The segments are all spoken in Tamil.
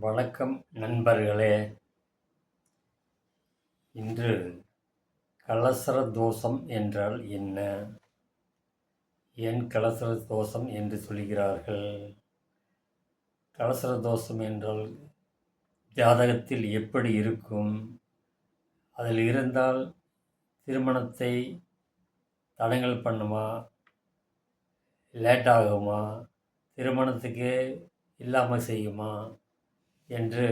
வணக்கம் நண்பர்களே. இன்று கலசர தோஷம் என்றால் என்ன? ஏன் கலசர தோஷம் என்று சொல்கிறார்கள்? கலசர தோஷம் என்றால் ஜாதகத்தில் எப்படி இருக்கும்? அதில் இருந்தால் திருமணத்தை தடங்கள் பண்ணுமா? லேட் ஆகுமா? திருமணத்துக்கு இல்லாமல் செய்யுமா? என்று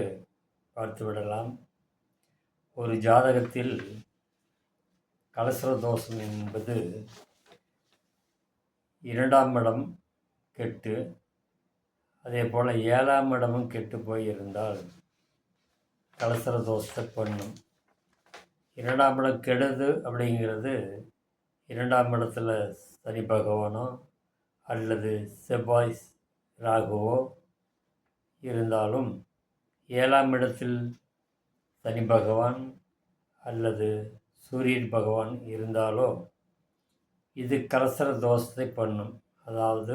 பார்த்துவிடலாம். ஒரு ஜாதகத்தில் கலசர தோஷம் என்பது இரண்டாம் இடம் கெட்டு அதே போல் ஏழாம் இடமும் கெட்டு போயிருந்தால் கலசர தோஷத்தை பண்ணும். இரண்டாம் இடம் கெடுது அப்படிங்கிறது இரண்டாம் இடத்துல சனி பகவானோ அல்லது செவ்வாய் ராகுவோ இருந்தாலும் ஏழாம் இடத்தில் சனி பகவான் அல்லது சூரியன் பகவான் இருந்தாலோ இது கலசர தோஷத்தை பண்ணும். அதாவது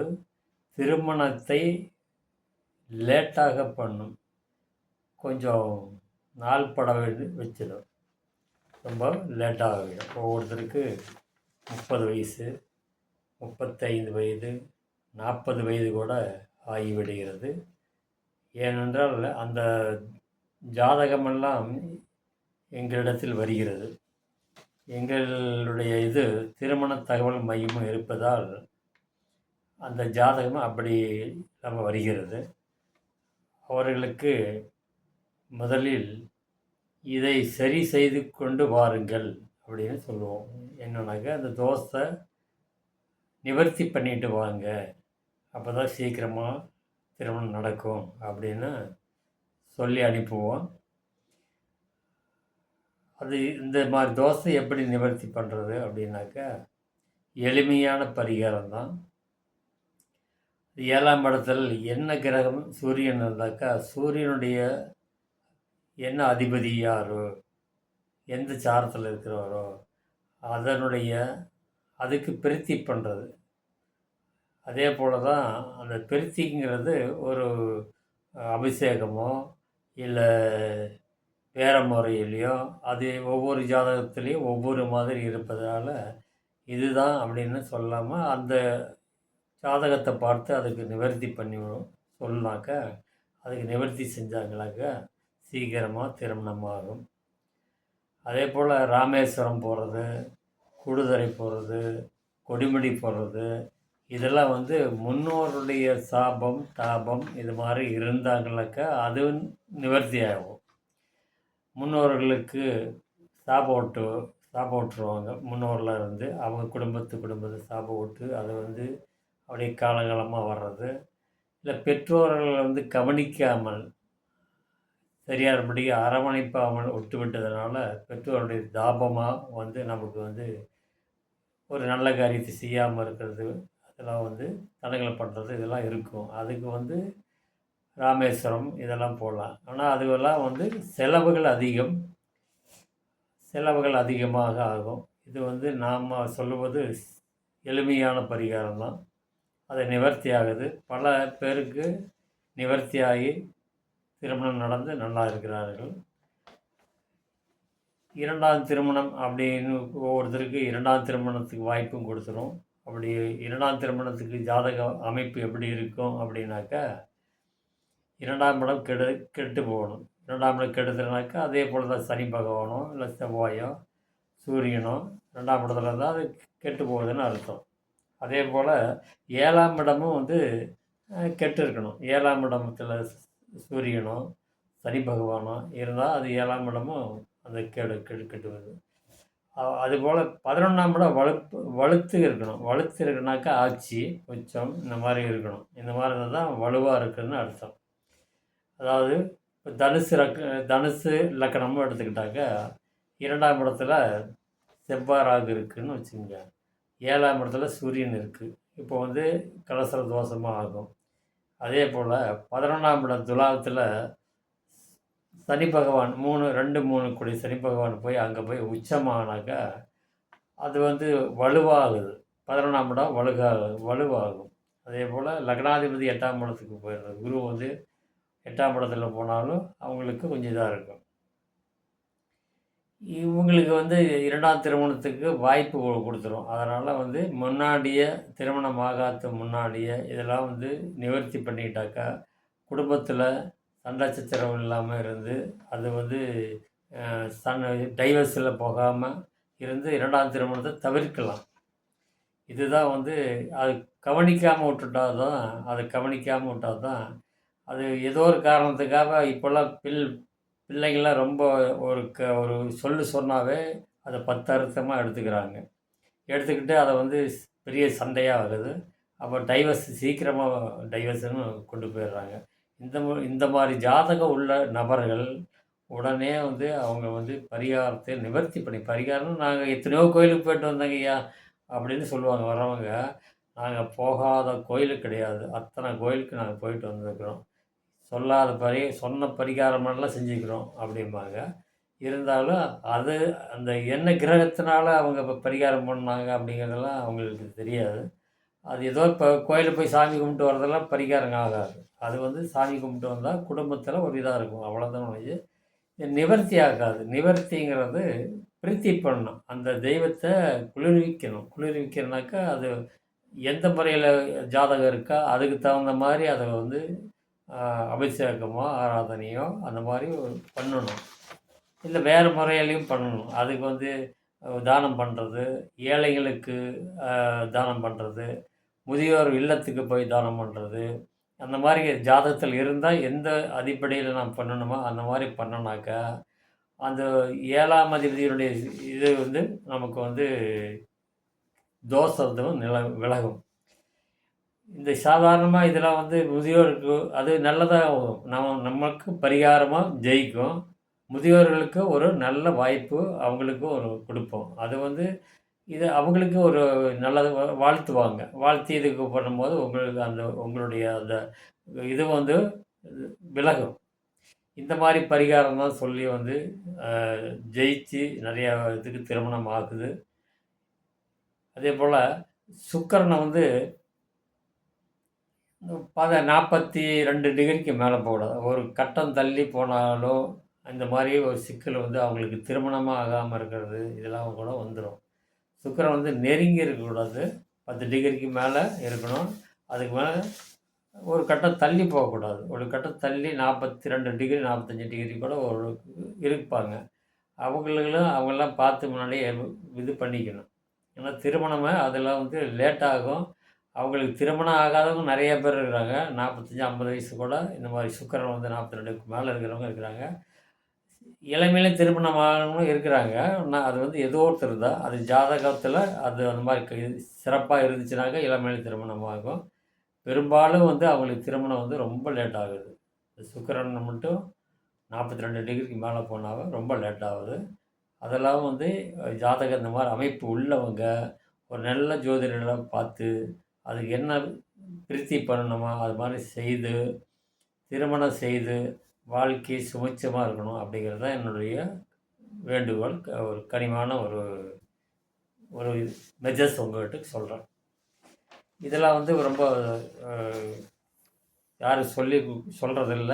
திருமணத்தை லேட்டாக பண்ணும். கொஞ்சம் நாள் பட வேண்டி வச்சிடும். ரொம்ப லேட்டாக ஆகிடும். ஒவ்வொருத்தருக்கு முப்பது வயசு முப்பத்தைந்து வயது நாற்பது வயது கூட ஆகிவிடுகிறது. ஏனென்றால் அந்த ஜாதகமெல்லாம் எங்களிடத்தில் வருகிறது. எங்களுடைய இது திருமண தகவல் மையமும் இருப்பதால் அந்த ஜாதகம் அப்படி நம்ம வருகிறது. அவர்களுக்கு முதலில் இதை சரி செய்து கொண்டு வாருங்கள் அப்படின்னு சொல்லுவோம். என்னன்னாக்கா அந்த தோசை நிவர்த்தி பண்ணிட்டு வாங்க. அப்போ தான் சீக்கிரமாக திருமணம் நடக்கும் அப்படின்னு சொல்லி அனுப்புவோம். அது இந்த மாதிரி தோசை எப்படி நிவர்த்தி பண்ணுறது அப்படின்னாக்கா எளிமையான பரிகாரம் தான். ஏழாம் இடத்தில் என்ன கிரகம் சூரியன் இருந்தாக்கா சூரியனுடைய என்ன அதிபதி யாரோ எந்த சாரத்தில் இருக்கிறாரோ அதனுடைய அதுக்கு பிரித்தி பண்ணுறது அதே போல் தான் அந்த பிரித்திங்கிறது ஒரு அபிஷேகமோ இல்லை வேறு முறையிலையோ அது ஒவ்வொரு ஜாதகத்துலேயும் ஒவ்வொரு மாதிரி இருப்பதால் இதுதான் அப்படின்னு சொல்லாமல் அந்த ஜாதகத்தை பார்த்து அதுக்கு நிவர்த்தி பண்ணி சொல்லாக்க அதுக்கு நிவர்த்தி செஞ்சாங்களாக்க சீக்கிரமாக திருமணமாகும். அதே போல் ராமேஸ்வரம் போகிறது கூடுதுறை போகிறது கொடிமுடி போகிறது இதெல்லாம் வந்து முன்னோருடைய சாபம் தாபம் இது மாதிரி இருந்தாங்களாக்கா அது நிவர்த்தி ஆகும் முன்னோர்களுக்கு சாப்பாட்டு விட்டு சாபம் விட்டுருவாங்க முன்னோரில் இருந்து அவங்க குடும்பத்து குடும்பத்தை சாபம் விட்டு அதை வந்து அப்படியே காலகாலமாக வர்றது. இல்லை பெற்றோர்கள் வந்து கவனிக்காமல் சரியானபடி அரவணைப்பாமல் விட்டு விட்டதுனால பெற்றோருடைய தாபமாக வந்து நமக்கு வந்து ஒரு நல்ல காரியத்தை செய்யாமல் இருக்கிறது இதெல்லாம் வந்து தடங்களை பண்ணுறது இதெல்லாம் இருக்கும். அதுக்கு வந்து ராமேஸ்வரம் இதெல்லாம் போடலாம். ஆனால் அதுவெல்லாம் வந்து செலவுகள் அதிகம். செலவுகள் அதிகமாக ஆகும். இது வந்து நாம் சொல்லுவது எளிமையான பரிகாரம் தான். அது நிவர்த்தி ஆகுது. பல பேருக்கு நிவர்த்தி ஆகி திருமணம் நடந்து நல்லா இருக்கிறார்கள். இரண்டாம் திருமணம் அப்படின்னு ஒவ்வொருத்தருக்கு இரண்டாம் திருமணத்துக்கு வாய்ப்பும் கொடுத்துரும். அப்படி இரண்டாம் திருமணத்துக்கு ஜாதக அமைப்பு எப்படி இருக்கும் அப்படின்னாக்கா இரண்டாம் இடம் கெடு கெட்டு போகணும். இரண்டாம் இடம் கெடுதுனாக்கா அதே போல் தான் சனி பகவானோ இல்லை செவ்வாயோ சூரியனோ ரெண்டாம் இடத்துல இருந்தால் அது கெட்டு போகுதுன்னு அர்த்தம். அதே போல் ஏழாம் இடமும் வந்து கெட்டு இருக்கணும். ஏழாம் இடத்துல சூரியனோ சனி பகவானோ இருந்தால் அது ஏழாம் இடமும் அந்த கெடு கெடு கெட்டு வருது. அதுபோல் பதினொன்றாம் படம் வலுப்பு வலுத்து இருக்கணும். வலுத்து இருக்குனாக்கா ஆட்சி உச்சம் இந்த மாதிரி இருக்கணும். இந்த மாதிரி இருந்தால் தான் வலுவாக இருக்குதுன்னு அர்த்தம். அதாவது இப்போ தனுசு ரக்க தனுசு லக்கணமும் எடுத்துக்கிட்டாக்க இரண்டாம் இடத்துல செவ்வாய் ராகு இருக்குதுன்னு வச்சுக்கோங்க. ஏழாம் இடத்துல சூரியன் இருக்குது இப்போ வந்து கலசர தோஷமாக ஆகும். அதே போல் பதினொன்றாம் இடம் துலாவத்தில் சனி பகவான் மூணு ரெண்டு மூணு கோடி சனி பகவான் போய் அங்கே போய் உச்சமானாக்கா அது வந்து வலுவாகுது. பதினொன்றாம் இடம் வலுகாக வலுவாகும். அதே போல் லக்னாதிபதி எட்டாம் இடத்துக்கு போயிடுறது குரு வந்து எட்டாம் இடத்துல போனாலும் அவங்களுக்கு கொஞ்சம் இதாக இருக்கும். இவங்களுக்கு வந்து இரண்டாம் திருமணத்துக்கு வாய்ப்பு கொடுத்துரும். அதனால் வந்து முன்னாடியே திருமணம் ஆகாத முன்னாடியே இதெல்லாம் வந்து நிவர்த்தி பண்ணிக்கிட்டாக்கா குடும்பத்தில் சண்டை இல்லாமல் இருந்து அது வந்து சன் டைவர்ஸில் போகாமல் இருந்து இரண்டாம் திருமணத்தை தவிர்க்கலாம். இதுதான் வந்து அது கவனிக்காமல் விட்டுட்டால் தான் அதை கவனிக்காமல் விட்டால் தான் அது ஏதோ ஒரு காரணத்துக்காக இப்போல்லாம் பில் பிள்ளைங்கள்லாம் ரொம்ப ஒரு க ஒரு சொல்லு சொன்னாவே அதை பத்து அர்த்தமாக எடுத்துக்கிறாங்க. எடுத்துக்கிட்டு அதை வந்து பெரிய சண்டையாக வருது. அப்போ டைவர்ஸ் சீக்கிரமாக டைவர்ஸ்னு கொண்டு போயிடுறாங்க. இந்த இந்த மாதிரி ஜாதகம் உள்ள நபர்கள் உடனே வந்து அவங்க வந்து பரிகாரத்தை நிவர்த்தி பண்ணி பரிகாரம்னு நாங்கள் எத்தனையோ கோயிலுக்கு போயிட்டு வந்தோங்க ஐயா அப்படின்னு சொல்லுவாங்க வரவங்க நாங்கள் போகாத கோயில் கிடையாது. அத்தனை கோயிலுக்கு நாங்கள் போயிட்டு வந்திருக்கிறோம். சொல்லாத பரி சொன்ன பரிகாரமெல்லாம் செஞ்சுக்கிறோம் அப்படிம்பாங்க. இருந்தாலும் அது அந்த என்ன கிரகத்தினால அவங்க இப்போ பரிகாரம் பண்ணாங்க அப்படிங்கிறதெல்லாம் அவங்களுக்கு தெரியாது. அது ஏதோ இப்போ கோயிலுக்கு போய் சாமி கும்பிட்டு வரதெல்லாம் பரிகாரம் ஆகாது. அது வந்து சாமி கும்பிட்டு வந்தால் குடும்பத்தில் ஒரு இதாக இருக்கும். அவ்வளோதான் ஒழிஞ்சு நிவர்த்தி ஆகாது. நிவர்த்திங்கிறது பிரீத்தி பண்ணணும். அந்த தெய்வத்தை குளிர்விக்கணும். குளிர்விக்கணுனாக்கா அது எந்த முறையில் ஜாதகம் இருக்கா அதுக்கு தகுந்த மாதிரி அதை வந்து அபிஷேகமோ ஆராதனையோ அந்த மாதிரி பண்ணணும். இல்லை வேறு முறையிலையும் பண்ணணும். அதுக்கு வந்து தானம் பண்ணுறது ஏழைகளுக்கு தானம் பண்ணுறது முதியோர் இல்லத்துக்கு போய் தானம் பண்ணுறது அந்த மாதிரி ஜாதகத்தில் இருந்தால் எந்த அடிப்படையில் நான் பண்ணணுமோ அந்த மாதிரி பண்ணோனாக்கா அந்த ஏழாம் அதிபதியினுடைய இது வந்து நமக்கு வந்து தோஷத்தும் நில விலகும். இந்த சாதாரணமாக இதெல்லாம் வந்து முதியோருக்கு அது நல்லதாக நம்ம நமக்கு பரிகாரமாக ஜெயிக்கும். முதியோர்களுக்கு ஒரு நல்ல வாய்ப்பு அவங்களுக்கு ஒரு கொடுப்போம். அது வந்து இது அவங்களுக்கு ஒரு நல்லது வாழ்த்துவாங்க. வாழ்த்தி இதுக்கு பண்ணும்போது உங்களுக்கு அந்த உங்களுடைய அந்த இது வந்து விலகும். இந்த மாதிரி பரிகாரம் தான் சொல்லி வந்து ஜெயிச்சு நிறையா இதுக்கு திருமணம் ஆகுது. அதே போல் சுக்கரனை வந்து பத நாற்பத்தி ரெண்டு டிகிரிக்கு மேலே போகக்கூடாது ஒரு கட்டம் தள்ளி போனாலோ இந்த மாதிரி ஒரு சிக்கல் வந்து அவங்களுக்கு திருமணமாக ஆகாமல் இருக்கிறது இதெல்லாம் கூட வந்துடும் சுக்கரன் வந்து நெருங்கி இருக்கக்கூடாது. பத்து டிகிரிக்கு மேலே இருக்கணும். அதுக்கு மேலே ஒரு கட்டம் தள்ளி போகக்கூடாது. ஒரு கட்டம் தள்ளி நாற்பத்தி ரெண்டு டிகிரி நாற்பத்தஞ்சி டிகிரி கூட ஒரு இருப்பாங்க. அவங்களும் அவங்களாம் பார்த்து முன்னாடியே இது பண்ணிக்கணும். ஏன்னா திருமணமே அதெல்லாம் வந்து லேட்டாகும் அவங்களுக்கு திருமணம் ஆகாதவங்க நிறைய பேர் இருக்கிறாங்க. நாற்பத்தஞ்சி ஐம்பது வயசு கூட இந்த மாதிரி சுக்கரன் வந்து நாற்பத்தி ரெண்டுக்கு மேலே இருக்கிறவங்க இருக்கிறாங்க. இளமையிலும் திருமணம் இருக்கிறாங்க. நான் அது வந்து ஏதோ ஒருத்தர் தான். அது ஜாதகத்தில் அது அந்த மாதிரி சிறப்பாக இருந்துச்சுனாக்கா இளமையில திருமணமாகும். பெரும்பாலும் வந்து அவங்களுக்கு திருமணம் வந்து ரொம்ப லேட் ஆகுது. சுக்கரன் மட்டும் நாற்பத்தி ரெண்டு டிகிரிக்கு மேலே போனாலும் ரொம்ப லேட் ஆகுது. அதெல்லாம் வந்து ஜாதகம் இந்த மாதிரி அமைப்பு உள்ளவங்க ஒரு நல்ல ஜோதிடெல்லாம் பார்த்து அதுக்கு என்ன திருப்தி பண்ணணுமா அது மாதிரி செய்து திருமணம் செய்து வாழ்க்கை சுமிச்சமாக இருக்கணும் அப்படிங்கிறது தான் என்னுடைய வேண்டுகோள் ஒரு கனிமான ஒரு ஒரு மெஜர்ஸ் உங்கள்கிட்ட சொல்கிறேன் இதெல்லாம் வந்து ரொம்ப யாரும் சொல்லி சொல்கிறதில்ல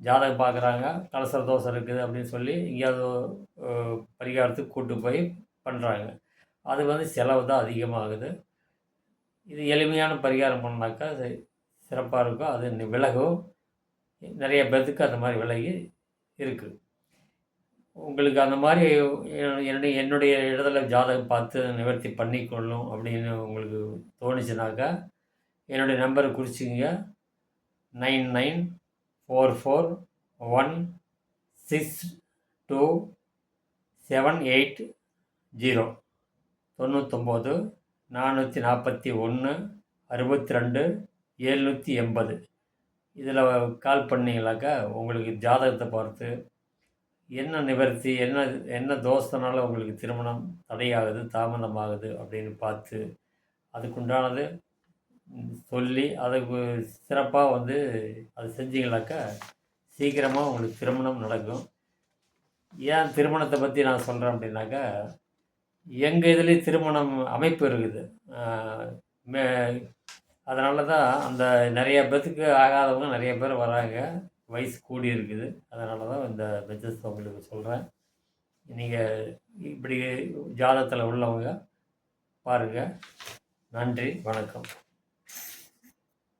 ஜாதகம் பார்க்குறாங்க கலசர தோசை இருக்குது அப்படின்னு சொல்லி எங்கேயாவது பரிகாரத்துக்கு கூட்டு போய் பண்ணுறாங்க அது வந்து செலவு தான் அதிகமாகுது. இது எளிமையான பரிகாரம் பண்ணாக்கா சிறப்பாக இருக்கும். அது விலகும். நிறைய பேர்த்துக்கு அந்த மாதிரி விலகி இருக்குது உங்களுக்கு அந்த மாதிரி என்னுடைய என்னுடைய இடத்துல ஜாதகம் பார்த்து நிவர்த்தி பண்ணிக்கொள்ளும் அப்படின்னு உங்களுக்கு தோணுச்சுனாக்கா என்னுடைய நம்பரை குறிச்சிங்க nine nine four four one six two seven eight zero. தொண்ணூத்தொம்பது நானூற்றி நாற்பத்தி ஒன்று அறுபத்தி ரெண்டு எழுநூற்றி எண்பது. இதில் கால் பண்ணிங்களாக்கா உங்களுக்கு ஜாதகத்தை பார்த்து என்ன நிவர்த்தி என்ன என்ன தோஷத்தினால உங்களுக்கு திருமணம் தடையாகுது தாமதமாகுது அப்படின்னு பார்த்து அதுக்குண்டானது சொல்லி அதுக்கு சிறப்பாக வந்து அது செஞ்சீங்களாக்கா சீக்கிரமாக உங்களுக்கு திருமணம் நடக்கும். ஏன் திருமணத்தை பற்றி நான் சொல்கிறேன் அப்படின்னாக்கா எங்கள் இதுலேயும் திருமணம் அமைப்பு இருக்குது. மே அதனால தான் அந்த நிறைய பேர்த்துக்கு ஆகாதவங்க நிறைய பேர் வராங்க. வயசு கூடி இருக்குது. அதனால தான் இந்த மெசேஜ் உங்களுக்கு சொல்கிறேன் நீங்கள் இப்படி ஜாதகத்தில் உள்ளவங்க பாருங்கள் நன்றி வணக்கம்.